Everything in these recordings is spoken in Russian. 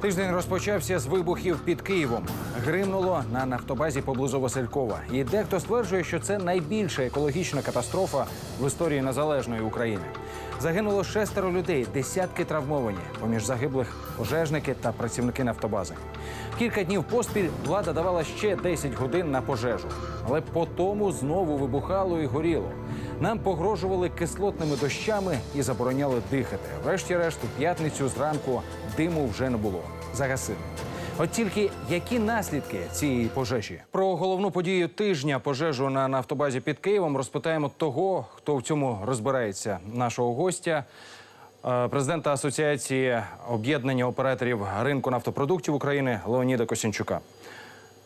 Тиждень розпочався з вибухів під Києвом. Гримнуло на нафтобазі поблизу Василькова. І дехто стверджує, що це найбільша екологічна катастрофа в історії незалежної України. Загинуло шестеро людей, десятки травмовані. Поміж загиблих пожежники та працівники нафтобази. Кілька днів поспіль влада давала ще 10 годин на пожежу, але по тому знову вибухало і горіло. Нам погрожували кислотними дощами і забороняли дихати. Врешті-решт, у п'ятницю зранку диму вже не було. Загасили. От тільки які наслідки цієї пожежі? Про головну подію тижня пожежу на нафтобазі під Києвом розпитаємо того, хто в цьому розбирається, нашого гостя, е, президента Асоціації об'єднання операторів ринку нафтопродуктів України Леоніда Косінчука.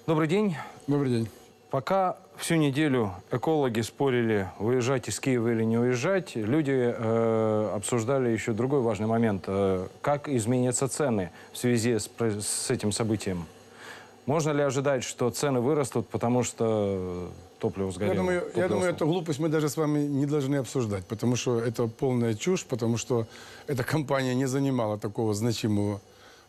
Добрий день. Добрый день. Пока всю неделю экологи спорили, уезжать из Киева или не уезжать, люди э, обсуждали еще другой важный момент. э, как изменятся цены в связи с, с этим событием. Можно ли ожидать, что цены вырастут, потому что топливо сгорело? Я думаю, я топливо думаю, стало? эту глупость мы даже с вами не должны обсуждать, потому что это полная чушь, потому что эта компания не занимала такого значимого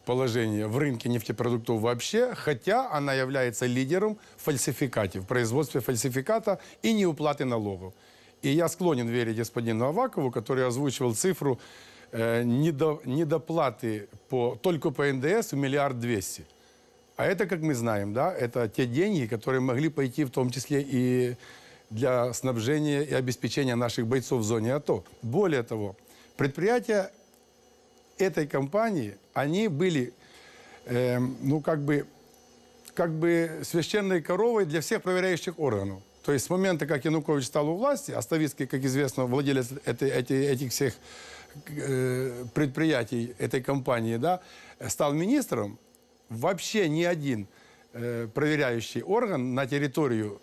положения в рынке нефтепродуктов вообще, хотя она является лидером в фальсификате, в производстве фальсификата и неуплаты налогов. И я склонен верить господину Авакову, который озвучивал цифру э, недо- недоплаты по, только по НДС в миллиард двести. А это, как мы знаем, да, это те деньги, которые могли пойти в том числе и для снабжения и обеспечения наших бойцов в зоне АТО. Более того, предприятия этой компании, они были, эм, ну, как бы, как бы священной коровой для всех проверяющих органов. То есть с момента, как Янукович стал у власти, а Ставицкий, как известно, владелец этой- эти- этих всех э, предприятий этой компании, да, стал министром, вообще ни один э, проверяющий орган на территорию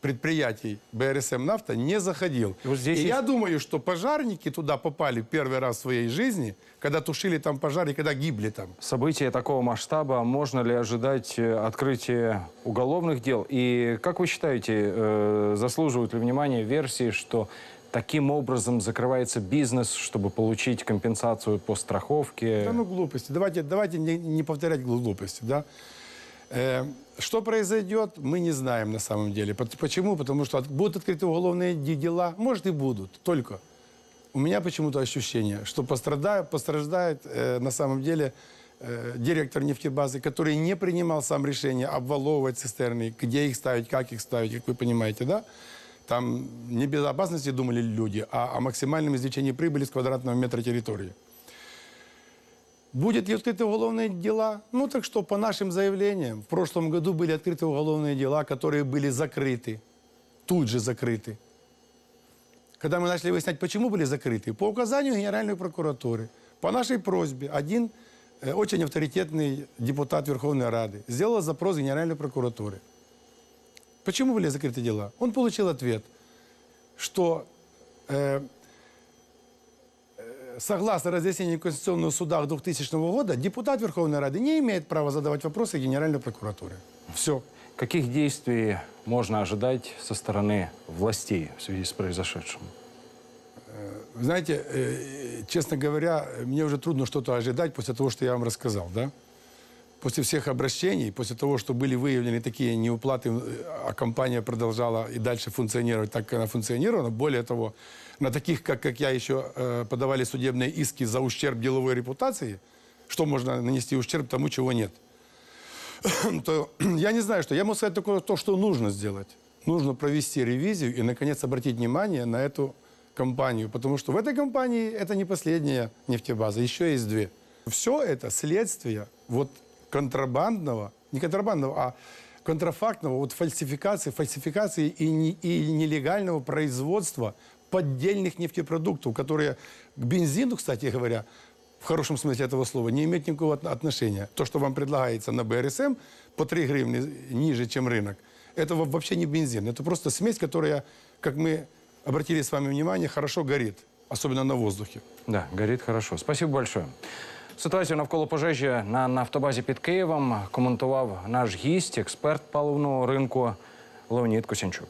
предприятий БРСМ «Нафта» не заходил. И вот здесь И есть- я думаю, что пожарники туда попали первый раз в своей жизни, когда тушили там пожар и когда гибли там. События такого масштаба, можно ли ожидать э, открытия уголовных дел? И как вы считаете, э, заслуживают ли внимания версии, что таким образом закрывается бизнес, чтобы получить компенсацию по страховке? Да ну глупости. Давайте, давайте не, не повторять глупости, да. Э, что произойдет, мы не знаем на самом деле. Почему? Потому что будут открыты уголовные де- дела. Может и будут. Только у меня почему-то ощущение, что пострадает, постраждает э, на самом деле э, директор нефтебазы, который не принимал сам решение обваловывать цистерны, где их ставить, как их ставить, как вы понимаете, да? Там не безопасности думали люди, а о максимальном извлечении прибыли с квадратного метра территории. Будет ли открыты уголовные дела? Ну так что, по нашим заявлениям, в прошлом году были открыты уголовные дела, которые были закрыты, тут же закрыты. Когда мы начали выяснять, почему были закрыты, по указанию Генеральной прокуратуры, по нашей просьбе, один э, очень авторитетный депутат Верховной Рады сделал запрос Генеральной прокуратуры. Почему были закрыты дела? Он получил ответ, что э, согласно разъяснению Конституционного суда 2000 года, депутат Верховной Рады не имеет права задавать вопросы Генеральной прокуратуре. Все. Каких действий можно ожидать со стороны властей в связи с произошедшим? Вы знаете, э, честно говоря, мне уже трудно что-то ожидать после того, что я вам рассказал, да? После всех обращений, после того, что были выявлены такие неуплаты, э, а компания продолжала и дальше функционировать так, как она функционировала. Более того, на таких, как, как я, еще э, подавали судебные иски за ущерб деловой репутации, что можно нанести ущерб тому, чего нет. то я не знаю, что. Я могу сказать только то, что нужно сделать. Нужно провести ревизию и, наконец, обратить внимание на эту компанию. Потому что в этой компании это не последняя нефтебаза, еще есть две. Все это следствие вот контрабандного, не контрабандного, а контрафактного, вот фальсификации, фальсификации и, не- и нелегального производства поддельных нефтепродуктов, которые к бензину, кстати говоря, в хорошем смысле этого слова, не имеет никакого от- отношения. То, что вам предлагается на БРСМ по 3 гривны ниже, чем рынок, это во- вообще не бензин. Это просто смесь, которая, как мы обратили с вами внимание, хорошо горит, особенно на воздухе. Да, горить хорошо. Спасибо большое. Ситуацію навколо пожежі на нафтобазі під Києвом коментував наш гість, експерт паливного ринку Леонід Косянчук.